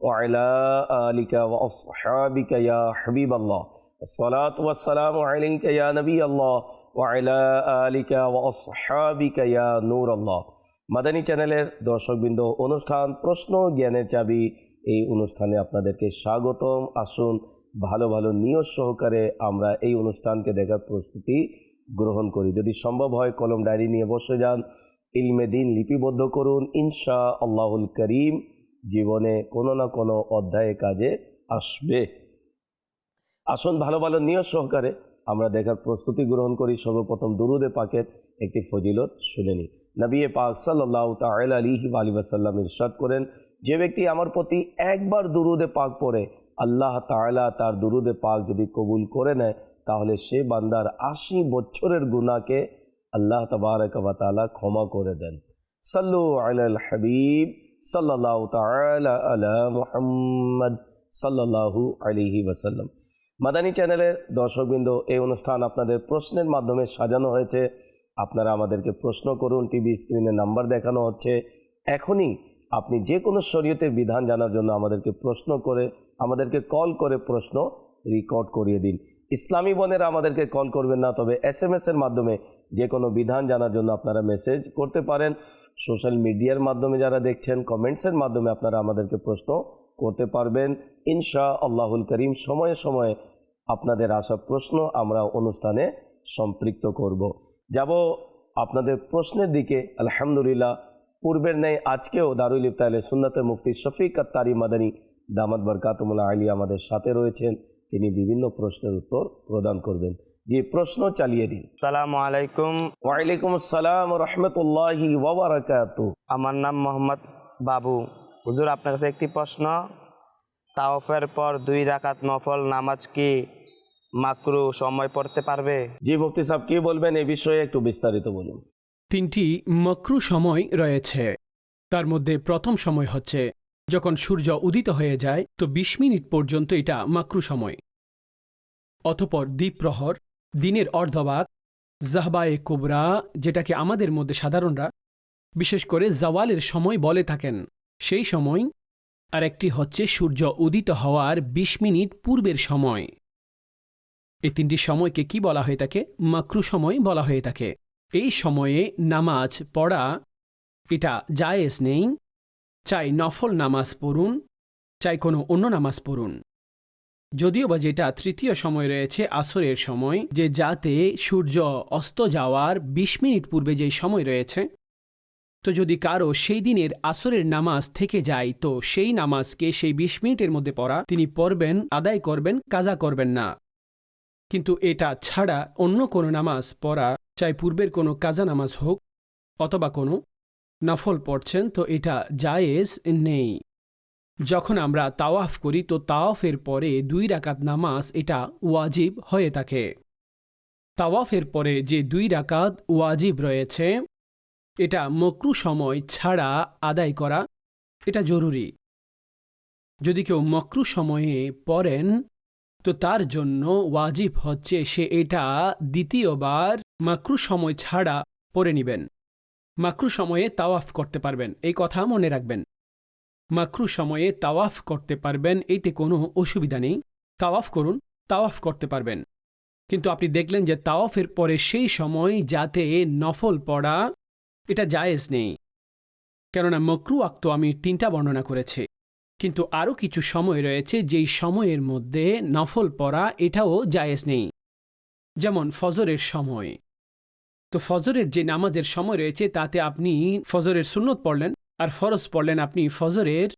وعلى آلك وأصحابك يا حبيب الله الصلاة والسلام عليك يا نبي الله وعلى آلك وأصحابك يا نور الله মাদানী চ্যানেলের দর্শকবৃন্দ অনুষ্ঠান প্রশ্ন জ্ঞানের চাবি এই অনুষ্ঠানে আপনাদেরকে স্বাগতম আসুন ভালো ভালো নিয়ত সহকারে আমরা এই অনুষ্ঠানকে দেখার প্রস্তুতি গ্রহণ করি যদি সম্ভব হয় কলম ডায়েরি নিয়ে বসে যান ইলমে দিন লিপিবদ্ধ করুন ইনশা আল্লাহুল করিম জীবনে কোনো না কোনো অধ্যায়ে কাজে আসবে। আসুন ভালো ভালো নিয়ত সহকারে আমরা দেখার প্রস্তুতি গ্রহণ করি। সর্বপ্রথম দুরুদে পাকের একটি ফজিলত শুনে নিই। নবী পাক সাল্লাহ তাল আলিহি আলী ওয়াসাল্লাম ইরশাদ করেন, যে ব্যক্তি আমার প্রতি একবার দুরুদে পাক পড়ে, আল্লাহ তাআলা তার দুরুদে পাক যদি কবুল করে নেয়, তাহলে সে বান্দার আশি বছরের গুনাহকে আল্লাহ তাবারকালা ক্ষমা করে দেন। সাল্লু আলাল হাবিব সাল্লাহ তাআলা আলা মুহাম্মদ সাল্লাল্লাহু আলিহি ওয়াসাল্লাম। মাদানী চ্যানেলের দর্শকবৃন্দ, এই অনুষ্ঠান আপনাদের প্রশ্নের মাধ্যমে সাজানো হয়েছে। আপনারা আমাদেরকে প্রশ্ন করুন, টিভি স্ক্রিনে নাম্বার দেখানো হচ্ছে। এখনই আপনি যে কোনো শরীয়তের বিধান জানার জন্য আমাদেরকে প্রশ্ন করে, আমাদেরকে কল করে প্রশ্ন রেকর্ড করিয়ে দিন। ইসলামী বনের আমাদেরকে কল করবেন না, তবে এস এর মাধ্যমে যে কোনো বিধান জানার জন্য আপনারা মেসেজ করতে পারেন। সোশ্যাল মিডিয়ার মাধ্যমে যারা দেখছেন, কমেন্টসের মাধ্যমে আপনারা আমাদেরকে প্রশ্ন করতে পারবেন। ইনশা আল্লাহুল করিম, সময়ে সময়ে আপনাদের আসা প্রশ্ন আমরা অনুষ্ঠানে সম্পৃক্ত করব। যাব আপনাদের প্রশ্নের দিকে, আলহামদুলিল্লাহ। পূর্বের ন্যায় আজকেও দারুল ইফতালে সুন্নাতে মুফতি শফিক আত্তারি মাদানী দামাদ বরকাতমুল্লা আলী আমাদের সাথে রয়েছেন। তিনি বিভিন্ন প্রশ্নের উত্তর প্রদান করবেন। যে প্রশ্ন চালিয়ে দিন। সালামু আলাইকুম ওয়ালাইকুম আসসালাম রহমতুল্লাহি ওবরাকাতু। আমার নাম মোহাম্মদ বাবু। হুজুর আপনার কাছে একটি প্রশ্ন। তাওফের পর দুই রাকাত নফল নামাজ কি মাকরু সময় পড়তে পারবে? জি মুফতি সাহেব কি বলবেন এই বিষয়ে একটু বিস্তারিত বলুন। তিনটি মক্রু সময় রয়েছে। তার মধ্যে প্রথম সময় হচ্ছে যখন সূর্য উদিত হয়ে যায় তো ২০ মিনিট পর্যন্ত এটা মাকরু সময়। অতপর দ্বীপ্রহর দিনের অর্ধভাগ, জাহবায়ে কুবরা, যেটাকে আমাদের মধ্যে সাধারণরা, বিশেষ করে জাওয়ালের সময় বলে থাকেন, সেই সময় আর একটি হচ্ছে সূর্য উদিত হওয়ার ২০ মিনিট পূর্বের সময়। এই তিনটি সময়কে কি বলা হয়ে থাকে? মাকরু সময় বলা হয়ে থাকে। এই সময়ে নামাজ পড়া, এটা জায়েজ নেই, চাই নফল নামাজ পড়ুন, চাই কোনো অন্য নামাজ পড়ুন। যদিও বা যেটা তৃতীয় সময় রয়েছে আসরের সময়, যে যাতে সূর্য অস্ত যাওয়ার ২০ মিনিট পূর্বে যে সময় রয়েছে, তো যদি কারও সেই দিনের আসরের নামাজ থেকে যায়, তো সেই নামাজকে সেই ২০ মিনিটের মধ্যে পড়া, তিনি পড়বেন, আদায় করবেন, কাজা করবেন না। কিন্তু এটা ছাড়া অন্য কোনো নামাজ পড়া, চাই পূর্বের কোনো কাজা নামাজ হোক, অথবা কোনো নফল পড়ছেন, তো এটা জায়েজ নেই। যখন আমরা তাওয়াফ করি, তো তাওয়াফের পরে দুই রাকাত নামাজ এটা ওয়াজিব হয়ে থাকে। তাওয়াফের পরে যে দুই রাকাত ওয়াজিব রয়েছে, এটা মকরু সময় ছাড়া আদায় করা এটা জরুরি। যদি কেউ মকরু সময়ে পড়েন, তো তার জন্য ওয়াজিব হচ্ছে সে এটা দ্বিতীয়বার মাকরু সময় ছাড়া পড়ে নিবেন। মাকরু সময়ে তাওয়াফ করতে পারবেন। এই কথা মনে রাখবেন। মাকরু সময়ে তাওয়াফ করতে পারবেন এইতে কোনো অসুবিধা নেই। তাওয়াফ করুন, তাওয়াফ করতে পারবেন। কিন্তু আপনি দেখলেন যে তাওয়াফের পরে সেই সময় যাতে নফল পড়া, এটা জায়েজ নেই। কেননা মকরু আক্ত আমি তিনটা বর্ণনা করেছি। কিন্তু আরও কিছু সময় রয়েছে যেই সময়ের মধ্যে নফল পড়া, এটাও জায়েজ নেই। যেমন ফজরের সময়। তো ফজরের যে নামাজের সময় রয়েছে, তাতে আপনি ফজরের সুন্নত পড়লেন আর ফরজ পড়লেন আপনি ফজরের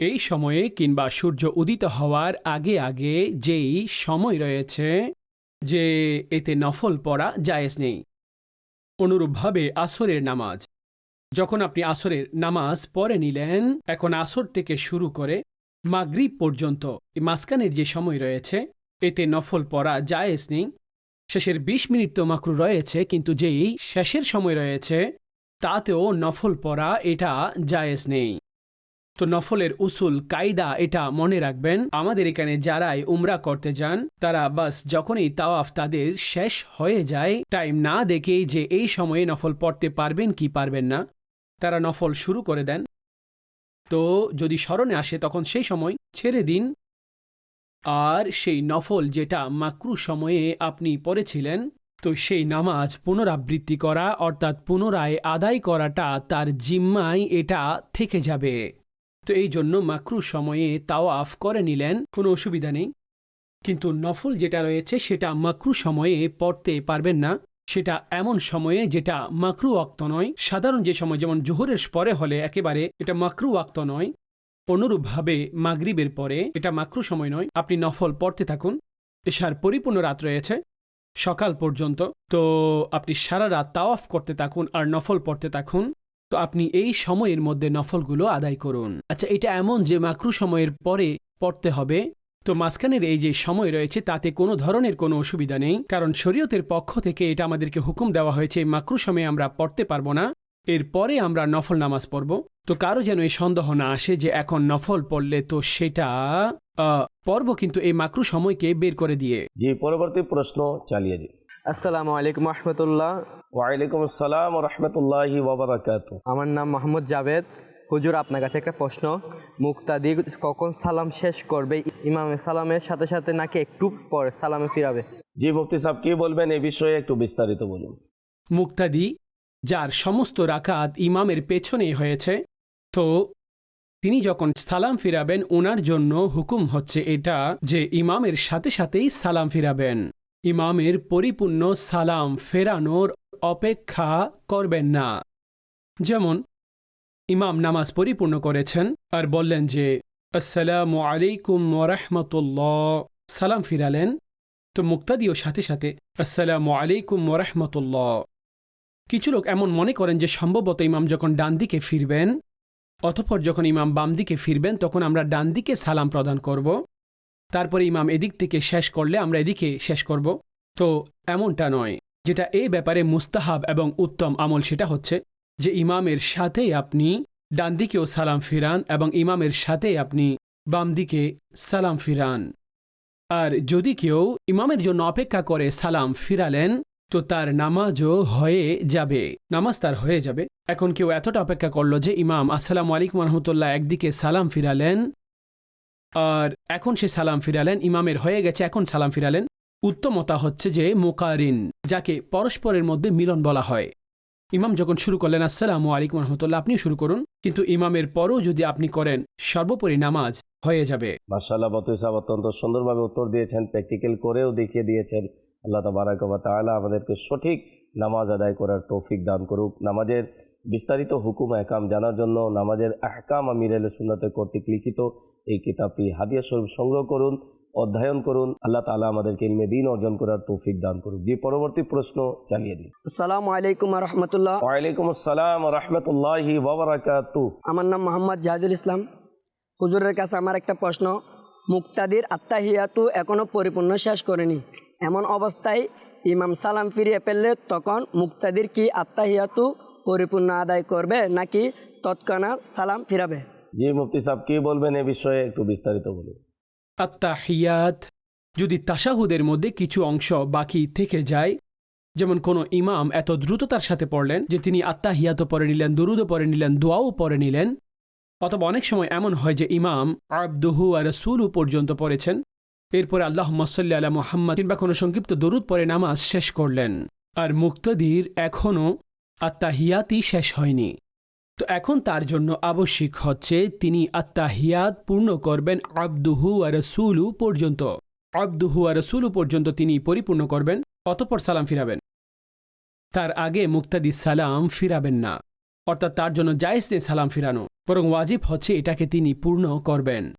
এই সময়ে কিংবা সূর্য উদিত হওয়ার আগে আগে যেই সময় রয়েছে যে এতে নফল পড়া জায়েজ নেই। অনুরূপভাবে আসরের নামাজ। যখন আপনি আসরের নামাজ পড়ে নিলেন, এখন আসর থেকে শুরু করে মাগরিব পর্যন্ত মাঝখানের যে সময় রয়েছে, এতে নফল পড়া জায়েজ নেই। শেষের ২০ মিনিট তো মাকরু রয়েছে, কিন্তু যেই শেষের সময় রয়েছে তাতেও নফল পড়া এটা জায়েজ নেই। তো নফলের উসুল, কায়দা এটা মনে রাখবেন, আমাদের এখানে যারাই উমরা করতে যান, তারা বাস যখনই তাওয়াফ তাদের শেষ হয়ে যায়, টাইম না দেখেই যে এই সময়ে নফল পড়তে পারবেন কি পারবেন না, তারা নফল শুরু করে দেন। তো যদি স্মরণে আসে তখন সেই সময় ছেড়ে দিন। আর সেই নফল যেটা মাকরু সময়ে আপনি পড়েছিলেন তো সেই নামাজ পুনরাবৃত্তি করা অর্থাৎ পুনরায় আদায় করাটা তার জিম্মায় এটা থেকে যাবে। তো এই জন্য মাকরু সময়ে তাওয়াফ করে নিলেন, কোনো অসুবিধা নেই। কিন্তু নফল যেটা রয়েছে সেটা মাকরু সময়ে পড়তে পারবেন না। সেটা এমন সময়ে যেটা মাকরু অক্ত নয়। সাধারণ যে সময়, যেমন জোহরের পরে হলে একেবারে এটা মাকরু অক্ত নয়। অনুরূপভাবে মাগরিবের পরে এটা মাকরু সময় নয়। আপনি নফল পড়তে থাকুন। এশার পরিপূর্ণ রাত রয়েছে। সকাল পর্যন্ত। তো আপনি সারা রাত তাওয়াফ করতে থাকুন আর নফল পড়তে থাকুন। তো আপনি এই সময়ের মধ্যে নফলগুলো আদায় করুন। আচ্ছা এটা এমন যে মাকরু সময়ের পরে পড়তে হবে। তো মাঝখানের এই যে সময় রয়েছে, তাতে কোনো ধরনের কোনো অসুবিধা নেই। কারণ শরীয়তের পক্ষ থেকে এটা আমাদেরকে হুকুম দেওয়া হয়েছে মাকরু সময়ে আমরা পড়তে পারব না। এরপরে আমরা নফল নামাজ পড়ব। তো কারও যেন এই সন্দেহ না আসে যে এখন নফল পড়লে তো সেটা পর্ব কিন্তু এই মাকরু সময়কে বের করে দিয়ে। জি পরবর্তী প্রশ্ন চালিয়ে দিন আসসালামু আলাইকুম রহমতুল্লাহ। ওয়ালাইকুম আসসালাম রহমতুল্লাহি ওবরাকাত আমার নাম মোহাম্মদ জাভেদ। হুজুর আপনার কাছে একটা প্রশ্ন। মুক্তাদি কখন সালাম শেষ করবে? ইমামে সালামের সাথে সাথে নাকি একটু পরে সালামে ফিরাবে? জি মুফতি সাহেব কি বলবেন এই বিষয়ে একটু বিস্তারিত বলুন। মুক্তাদি যার সমস্ত রাকাত ইমামের পেছনেই হয়েছে তো তিনি যখন সালাম ফিরাবেন ওনার জন্য হুকুম হচ্ছে এটা যে ইমামের সাথে সাথেই সালাম ফিরাবেন। ইমামের পরিপূর্ণ সালাম ফেরানোর অপেক্ষা করবেন না। যেমন, ইমাম নামাজ পরিপূর্ণ করেছেন আর বললেন যে, আসসালামু আলাইকুম ওরহমতুল্লাহ সালাম ফিরালেন। তো মুক্তাদিও সাথে সাথে, আসসালামু আলাইকুম ওরহমতুল্লাহ কিছু লোক এমন মনে করেন যে, সম্ভবত ইমাম যখন ডান দিকে ফিরবেন অতঃপর যখন ইমাম বাম দিকে ফিরবেন, তখন আমরা ডান দিকে সালাম প্রদান করব। তারপরে ইমাম এদিক থেকে শেষ করলে আমরা এদিকে শেষ করব। তো এমনটা নয়। যেটা এই ব্যাপারে মুস্তাহাব এবং উত্তম আমল সেটা হচ্ছে যে ইমামের সাথেই আপনি ডান দিকেও সালাম ফিরান এবং ইমামের সাথেই আপনি বাম দিকে সালাম ফিরান। আর যদি কেউ ইমামের জন্য অপেক্ষা করে সালাম ফিরালেন তো তার নামাজও হয়ে যাবে। নামাজ তার হয়ে যাবে। এখন কেউ এতটা অপেক্ষা করল যে ইমাম, আসসালামু আলাইকুম রহমতুল্লাহ একদিকে সালাম ফিরালেন আর এখন সে সালাম ফিরালেন, ইমামের হয়ে গেছে, এখন সালাম ফিরালেন। উত্তমতা হচ্ছে যে মোকারিন, যাকে পরস্পরের মধ্যে মিলন বলা হয়। ইমাম যখন শুরু করলেন, আসসালামু আলাইকুম রহমতুল্লাহ আপনিও শুরু করুন। কিন্তু ইমামের পরও যদি আপনি করেন, সর্বোপরি নামাজ হয়ে যাবে। মার্শাল্লাহ বতু সাহেব অত্যন্ত সুন্দরভাবে উত্তর দিয়েছেন, প্র্যাকটিক্যাল করেও দেখিয়ে দিয়েছেন। আল্লাহ তাবারাক ওয়া তাআলা আমাদেরকে সঠিক নামাজ আদায় করার তৌফিক দান করুক। নামাজের বিস্তারিত হুকুম একাম জানার জন্য নামাজের আহকাম আমির আল সুন্নাতের কর্তৃক লিখিত এই কিতাবটি হাদিয়া স্বরূপ সংগ্রহ করুন অধ্যয়ন করুন। আল্লাহ তাআলা আমাদেরকে ইলমে দিন অর্জন করার তৌফিক দান করুক। যে পরবর্তী প্রশ্ন চালিয়ে দিন আসসালামু আলাইকুম রহমতুল্লাহ। ওয়ালাইকুম আসসালাম রহমতুল্লাহি আমার নাম মোহাম্মদ জাহিদুল ইসলাম। হুজুরের কাছে আমার একটা প্রশ্ন। মুক্তাদির আত্মাহিয়াতু এখনও পরিপূর্ণ শেষ করেনি। এমন অবস্থায় ইমাম সালাম ফিরিয়ে ফেললে তখন মুক্তাদির কি আত্মাহিয়াতু পরিপূর্ণ আদায় করবে নাকি তৎক্ষণাৎ সালাম ফিরাবে? জি মুফতি সাহেব কি বলবেন এ বিষয়ে একটু বিস্তারিত বলুন। আত্মাহিয়াত যদি তাশাহুদের মধ্যে কিছু অংশ বাকি থেকে যায় যেমন কোনো ইমাম এত দ্রুততার সাথে পড়লেন যে তিনি আত্মাহিয়াতও পরে নিলেন দরুদও পরে নিলেন দোয়াও পরে নিলেন অথবা অনেক সময় এমন হয় যে ইমাম আবদুহু আর রসুলু পর্যন্ত পড়েছেন এরপরে আল্লাহ মসল্লা আলা মোহাম্মদ কিংবা কোনো সংক্ষিপ্ত দরুদ পরে নামাজ শেষ করলেন। আর মুক্তদির এখনও আত্মাহিয়াতই শেষ হয়নি। তো এখন তার জন্য আবশ্যিক হচ্ছে তিনি আত্মাহিয়াত পূর্ণ করবেন আব্দুহু আর সুলু পর্যন্ত। আব্দুহু আর সুলু পর্যন্ত তিনি পরিপূর্ণ করবেন, অতপর সালাম ফিরাবেন। তার আগে মুক্তাদি সালাম ফিরাবেন না। অর্থাৎ তার জন্য জায়েজ নেই সালাম ফিরানো। বরং ওয়াজিব হচ্ছে এটাকে তিনি পূর্ণ করবেন।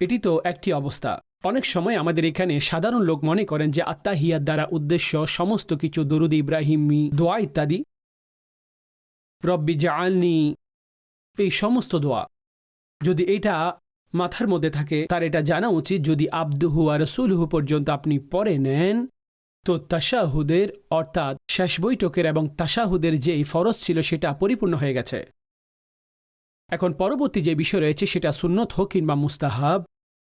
এটি তো একটি অবস্থা। অনেক সময় আমাদের এখানে সাধারণ লোক মনে করেন যে আত্মাহিয়াত দ্বারা উদ্দেশ্য সমস্ত কিছু, দরুদ ইব্রাহিমি, দোয়া ইত্যাদি। রব্বি জাআলনি এই সমস্ত দোয়া। যদি এটা মাথার মধ্যে থাকে, তার এটা জানা উচিত, যদি আব্দুহু আর রসুলহু পর্যন্ত আপনি পরে নেন, তো তাশাহুদের, অর্থাৎ শেষ বৈঠকের এবং তাশাহুদের যে ফরজ ছিল সেটা পরিপূর্ণ হয়ে গেছে। এখন পরবর্তী যে বিষয় রয়েছে, সেটা সুন্নত হোক কিংবা মুস্তাহাব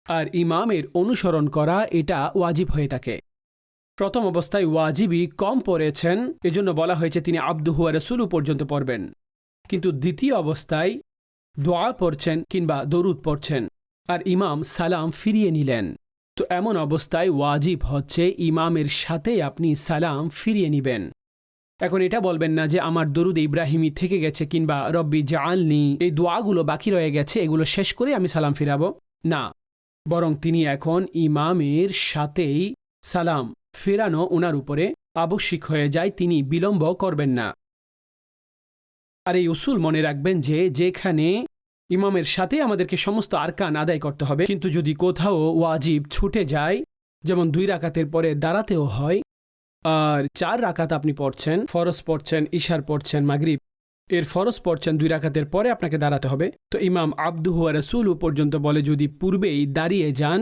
আর ইমামের অনুসরণ করা এটা ওয়াজিব হয়ে থাকে। প্রথম অবস্থায় ওয়াজিবই কম পড়েছেন, এজন্য বলা হয়েছে তিনি আব্দুহু আর রসুলু পর্যন্ত পড়বেন। কিন্তু দ্বিতীয় অবস্থায় দোয়া পড়ছেন কিংবা দরুদ পড়ছেন আর ইমাম সালাম ফিরিয়ে নিলেন। তো এমন অবস্থায় ওয়াজিব হচ্ছে ইমামের সাথে আপনি সালাম ফিরিয়ে নিবেন। এখন এটা বলবেন না যে আমার দরুদ ইব্রাহিমী থেকে গেছে কিংবা রব্বি জালনি এই দোয়াগুলো বাকি রয়ে গেছে, এগুলো শেষ করে আমি সালাম ফিরাবো। না বরং তিনি এখন ইমামের সাথেই সালাম ফেরানো ওনার উপরে আবশ্যিক হয়ে যায়, তিনি বিলম্ব করবেন না। আর এই উসুল মনে রাখবেন যে, যেখানে ইমামের সাথে আমাদেরকে সমস্ত আরকান আদায় করতে হবে, কিন্তু যদি কোথাও ওয়াজিব ছুটে যায়, যেমন দুই রাকাতের পরে দাঁড়াতেও হয়, আর চার রাকাত আপনি পড়ছেন, ফরজ পড়ছেন, ইশার পড়ছেন, মাগরিব এর ফরজ পড়ছেন দুই রাকাতের পরে আপনাকে দাঁড়াতে হবে। তো ইমাম আব্দুহু আর রসুলু পর্যন্ত বলে, যদি পূর্বেই দাঁড়িয়ে যান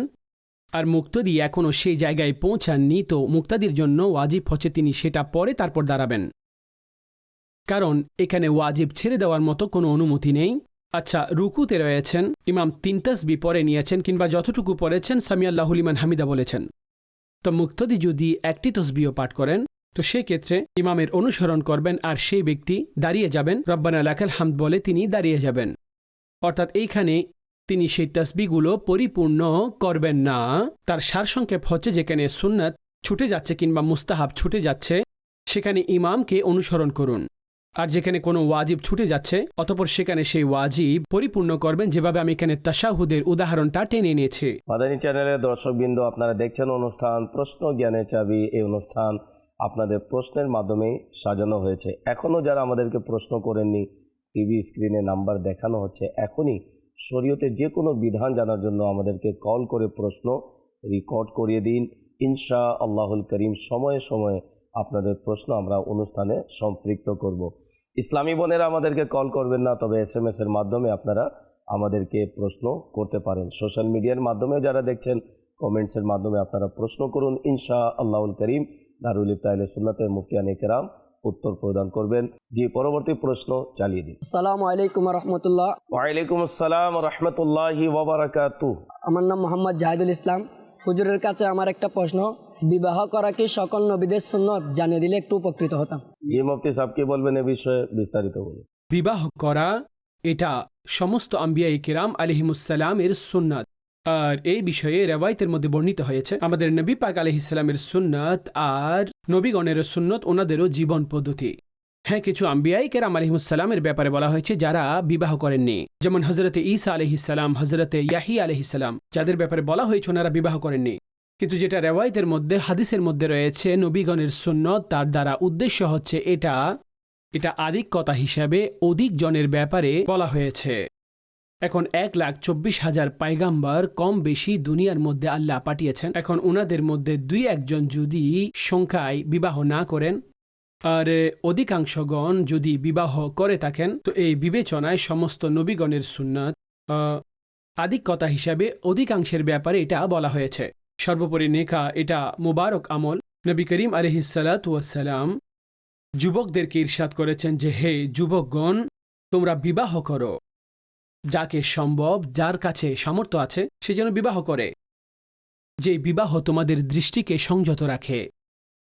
আর মুক্তদি এখনও সেই জায়গায় পৌঁছাননি, তো মুক্তাদির জন্য ওয়াজিব হচ্ছে তিনি সেটা পরে তারপর দাঁড়াবেন। কারণ এখানে ওয়াজিব ছেড়ে দেওয়ার মতো কোনো অনুমতি নেই। আচ্ছা রুকুতে রয়েছেন, ইমাম তিন তাসবি পরে নিয়েছেন কিংবা যতটুকু পড়েছেন সামিয়াল্লাহুলিমান হামিদা বলেছেন। তো মুক্তদি যদি একটি তসবিও পাঠ করেন তো সেই ক্ষেত্রে ইমামের অনুসরণ করবেন আর সেই ব্যক্তি দাঁড়িয়ে যাবেন। রব্বানা লাকাল হামদ বলে তিনি দাঁড়িয়ে যাবেন। অর্থাৎ এইখানে তিনি সেই তসবিগুলো পরিপূর্ণ করবেন না। তার সারসংক্ষেপ হচ্ছে যেখানে সুন্নাত ছুটে যাচ্ছে কিংবা মুস্তাহাব ছুটে যাচ্ছে, সেখানে ইমামকে অনুসরণ করুন। আর যেখানে কোনো ওয়াজিব ছুটে যাচ্ছে, অতপর সেখানে সেই ওয়াজিব পরিপূর্ণ করবেন। যেভাবে আমি এখানে তাশাহুদের উদাহরণটা টেনে নিয়েছি। মাদানী চ্যানেলের দর্শকবৃন্দ, আপনারা দেখছেন অনুষ্ঠান প্রশ্ন জ্ঞানের চাবি। এই অনুষ্ঠান আপনাদের প্রশ্নের মাধ্যমে সাজানো হয়েছে। এখনও যারা আমাদেরকে প্রশ্ন করেননি, টিভি স্ক্রিনে নাম্বার দেখানো হচ্ছে, এখনই শরীয়তে যে কোনো বিধান জানার জন্য আমাদেরকে কল করে প্রশ্ন রেকর্ড করিয়ে দিন। ইনশা আল্লাহুল করিম সময়ে সময়ে আপনাদের প্রশ্ন আমরা অনুষ্ঠানে সম্পৃক্ত করব। ইসলামী বোনেরা আমাদেরকে কল করবেন না, তবে এস এম এর মাধ্যমে আপনারা আমাদেরকে প্রশ্ন করতে পারেন। সোশ্যাল মিডিয়ার মাধ্যমে যারা দেখছেন কমেন্টসের মাধ্যমে আপনারা প্রশ্ন করুন। ইনশা আল্লাহুল করিম দারুল ইফতাইলে সুন্নাতের মুফতিয়ান কেরাম উত্তর প্রদান করবেন। জি পরবর্তী প্রশ্ন চালিয়ে দিন। আসসালামু আলাইকুম রহমতুল্লাহ ওয়ালাইকুম আসসালাম রহমতুল্লাহি ওবরাকাতু আমার নাম মোহাম্মদ জাহিদুল ইসলাম। হুজুরের কাছে আমার একটা প্রশ্ন বিবাহ করা কি সকল নবীদের সুন্নত? জানিয়ে দিলে একটু উপকৃত হতাম। জি মুফতি সাহেব কি বলবেন এ বিষয়ে বিস্তারিত বলুন। বিবাহ করা এটা সমস্ত আম্বিয়া কিরাম আলিহিমুসালামের সুন্নাত। আর এই বিষয়ে রেওয়ায়তের মধ্যে বর্ণিত হয়েছে, আমাদের নবী পাক আলহিসাল্লামের সুন্নত আর নবীগণের সুন্নত ওনাদেরও জীবন পদ্ধতি। হ্যাঁ কিছু আম্বিয়াই কেরাম আলহিমুসালামের ব্যাপারে বলা হয়েছে যারা বিবাহ করেননি। যেমন হজরতে ঈসা আলহিসাল্লাম হজরতে ইয়াহি আলহিসাল্লাম যাদের ব্যাপারে বলা হয়েছে ওনারা বিবাহ করেননি। কিন্তু যেটা রেওয়ায়তের মধ্যে, হাদিসের মধ্যে রয়েছে, নবীগণের সুন্নত তার দ্বারা উদ্দেশ্য হচ্ছে এটা এটা আধিক্যতা হিসাবে অধিক জনের ব্যাপারে বলা হয়েছে। এখন এক লাখ চব্বিশ হাজার পাইগাম্বার কম বেশি দুনিয়ার মধ্যে আল্লাহ পাঠিয়েছেন। এখন ওনাদের মধ্যে দুই একজন যদি সংখ্যায় বিবাহ না করেন, আর অধিকাংশগণ যদি বিবাহ করে থাকেন, তো এই বিবেচনায় সমস্ত নবীগণের সুন্নাত আধিক্যতা হিসাবে অধিকাংশের ব্যাপারে এটা বলা হয়েছে। সর্বোপরি নেকা, এটা মুবারক আমল। নবী করিম আলহিসাল্লাম যুবকদেরকে ইরশাদ করেছেন যে, হে যুবকগণ, তোমরা বিবাহ করো। যাকে সম্ভব, যার কাছে সামর্থ্য আছে, সে যেন বিবাহ করে। যে বিবাহ তোমাদের দৃষ্টিকে সংযত রাখে।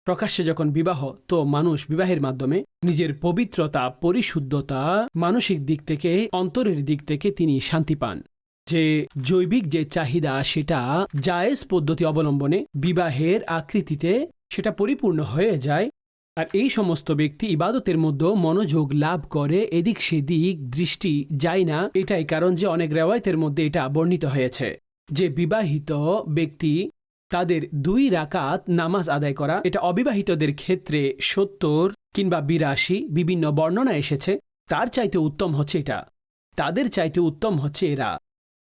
প্রকাশ্যে যখন বিবাহ, তো মানুষ বিবাহের মাধ্যমে নিজের পবিত্রতা, পরিশুদ্ধতা, মানসিক দিক থেকে, অন্তরের দিক থেকে তিনি শান্তি পান। যে জৈবিক যে চাহিদা, সেটা জায়েজ পদ্ধতি অবলম্বনে বিবাহের আকৃতিতে সেটা পরিপূর্ণ হয়ে যায় আর এই সমস্ত ব্যক্তি ইবাদতের মধ্যে মনোযোগ লাভ করে, এদিক সেদিক দৃষ্টি যায় না। এটাই কারণ যে অনেক রেওয়ায়তের মধ্যে এটা বর্ণিত হয়েছে যে বিবাহিত ব্যক্তি তাদের দুই রাকাত নামাজ আদায় করা, এটা অবিবাহিতদের ক্ষেত্রে সত্তর কিংবা বিরাশি, বিভিন্ন বর্ণনা এসেছে। তার চাইতে উত্তম হচ্ছে এটা। তাদের চাইতে উত্তম হচ্ছে এরা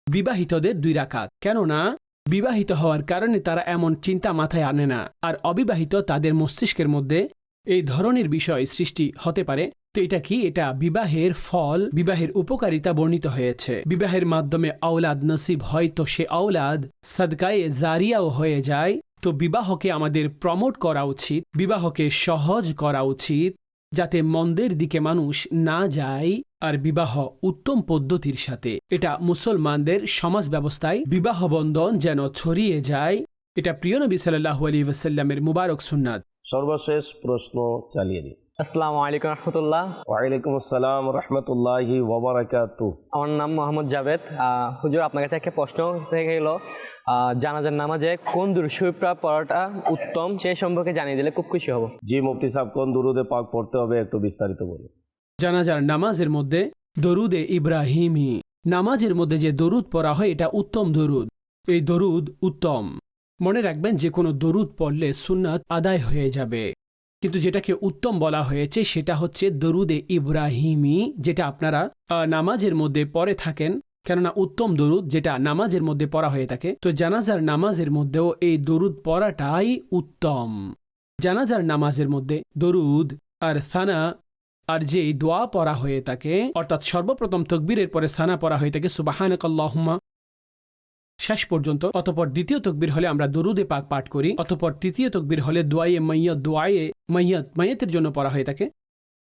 বিবাহিতদের দুই রাকাত। কেননা বিবাহিত হওয়ার কারণে তারা এমন চিন্তা মাথায় আনে না। আর অবিবাহিত তাদের মস্তিষ্কের মধ্যে এই ধরনের বিষয় সৃষ্টি হতে পারে, তো এটা কি? এটা বিবাহের ফল, বিবাহের উপকারিতা বর্ণিত হয়েছে। বিবাহের মাধ্যমে আওলাদ নসিব হয়, তো সে আওলাদ সদকায়ে জারিয়াও হয়ে যায়। তো বিবাহকে আমাদের প্রমোট করা উচিত, বিবাহকে সহজ করা উচিত, যাতে মন্দের দিকে মানুষ না যায় আর বিবাহ উত্তম পদ্ধতির সাথে। এটা মুসলমানদের সমাজ ব্যবস্থায় বিবাহ বন্ধন যেন ছড়িয়ে যায়। এটা প্রিয় নবী সাল্লাহু আলী ওয়াসাল্লামের মুবারক সুন্নাত। সর্বশেষ প্রশ্ন চালিয়ে দিন আসসালামু আলাইকুম রহমতুল্লাহ। ওয়ালাইকুম আসসালাম রহমতুল্লাহি ওবরাকাতু। আমার নাম মোহাম্মদ জাভেদ। আহ, হুজুর আপনার কাছে একটা প্রশ্ন থেকে গেল জানাজার নামাজে কোন দুরুশরীফটা পড়াটা উত্তম সেই সম্পর্কে জানিয়ে দিলে খুব খুশি হব। জি মুফতি সাহেব কোন দুরুদে পাক পড়তে হবে একটু বিস্তারিত বলুন। জানাজার নামাজের মধ্যে দরুদে ইব্রাহিমী। নামাজের মধ্যে যে দরুদ পড়া হয় এটা উত্তম দরুদ। এই দরুদ উত্তম। মনে রাখবেন যে কোনো দরুদ পড়লে সুন্নাত আদায় হয়ে যাবে। কিন্তু যেটাকে উত্তম বলা হয়েছে সেটা হচ্ছে দরুদে ইব্রাহিমি যেটা আপনারা নামাজের মধ্যে পড়ে থাকেন। কেননা উত্তম দরুদ যেটা নামাজের মধ্যে পড়া হয়ে থাকে। তো জানাজার নামাজের মধ্যেও এই দরুদ পড়াটাই উত্তম। জানাজার নামাজের মধ্যে দরুদ আর সানা আর যে দোয়া পড়া হয়ে থাকে, অর্থাৎ সর্বপ্রথম তকবীরের পরে সানা পড়া হয়ে থাকে সুবাহানক আল্লাহুম্মা শেষ পর্যন্ত, অতপর দ্বিতীয় তকবীর হলে আমরা দরুদে পাক পাঠ করি, অতপর তৃতীয় তকবীর হলে দোয়াইয়ে মাইয়ত দোয়ায়ে মাইয়ত মাইয়তের জন্য পড়া হয়ে থাকে।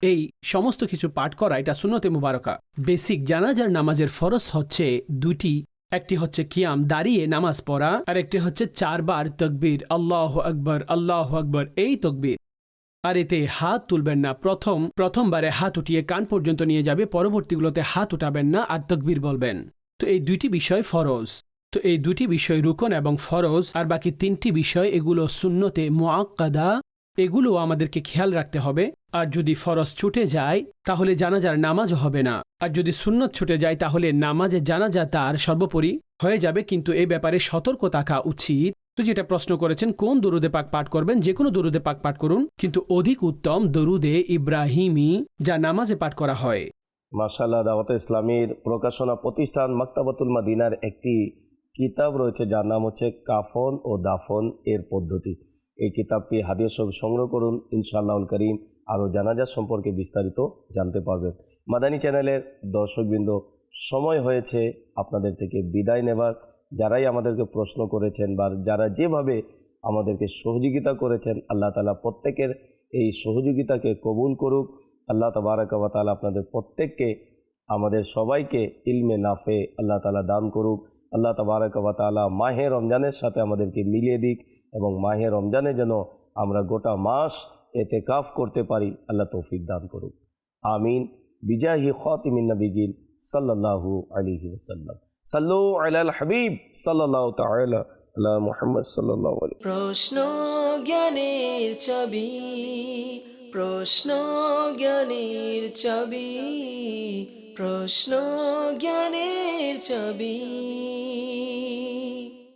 এই সমস্ত কিছু পাঠ করা এটা সুন্নতে মুবারকা। বেসিক জানাজার নামাজের ফরজ হচ্ছে দুটি একটি হচ্ছে কিয়াম, দাঁড়িয়ে নামাজ পড়া। আর একটি হচ্ছে চারবার তকবীর, আল্লাহ আকবর আল্লাহ আকবর, এই তকবীর। আর এতে হাত তুলবেন না। প্রথম, প্রথমবারে হাত উঠিয়ে কান পর্যন্ত নিয়ে যাবে, পরবর্তীগুলোতে হাত উঠাবেন না আর তকবীর বলবেন। তো এই দুইটি বিষয় ফরজ। তো এই দুটি বিষয় রুকন এবং ফরজ, আর বাকি তিনটি বিষয় এগুলো সুন্নতে মোয়াক্কাদা এগুলো আমাদেরকে খেয়াল রাখতে হবে। আর যদি ফরজ ছুটে যায়, তাহলে জানাজার নামাজ হবে না। আর যদি সুন্নত ছুটে যায়, তাহলে নামাজে জানাজা তার সর্বোপরি হয়ে যাবে। কিন্তু এই ব্যাপারে সতর্ক থাকা উচিত। তো যেটা প্রশ্ন করেছেন, কোন দরুদে পাক পাঠ করবেন? যে কোনো দরুদে পাক পাঠ করুন, কিন্তু অধিক উত্তম দরুদে ইব্রাহিমী যা নামাজে পাঠ করা হয়। মাশাল্লাহ দাওয়াত ইসলামীর প্রকাশনা প্রতিষ্ঠান মাক্তাবাতুল মাদিনার একটি কিতাব রয়েছে যার নাম হচ্ছে কাফন ও দাফন এর পদ্ধতি। এই কিতাবটি হাদিয়া সব সংগ্রহ করুন, ইনশাআল্লাহ করিম আরও জানাজা সম্পর্কে বিস্তারিত জানতে পারবেন। মাদানী চ্যানেলের দর্শকবৃন্দ, সময় হয়েছে আপনাদের থেকে বিদায় নেবার। যারাই আমাদেরকে প্রশ্ন করেছেন বা যারা যেভাবে আমাদেরকে সহযোগিতা করেছেন, আল্লাহ তালা প্রত্যেকের এই সহযোগিতাকে কবুল করুক। আল্লাহ তবারকাবা তালা আপনাদের প্রত্যেককে, আমাদের সবাইকে ইলমে নাফে আল্লাহ তালা দান করুক। আল্লাহ তবারকাবা তালা মাহে রমজানের সাথে আমাদেরকে মিলিয়ে দিক এবং মাহে রমজানে যেন আমরা গোটা মাস এতে কাফ করতে পারি, আল্লাহ তৌফিক দান করুক। আমিন। বিজাহি খাতিমিন নবিগিন সাল্লাল্লাহু আলাইহি ওয়াসাল্লাম। সাল্লু আলাল হাবিব সাল্লাল্লাহু তাআলা আলা মুহাম্মদ আলাইহি প্রশ্ন জ্ঞানের ছবি প্রশ্ন জ্ঞানের ছবি প্রশ্ন জ্ঞানের ছবি।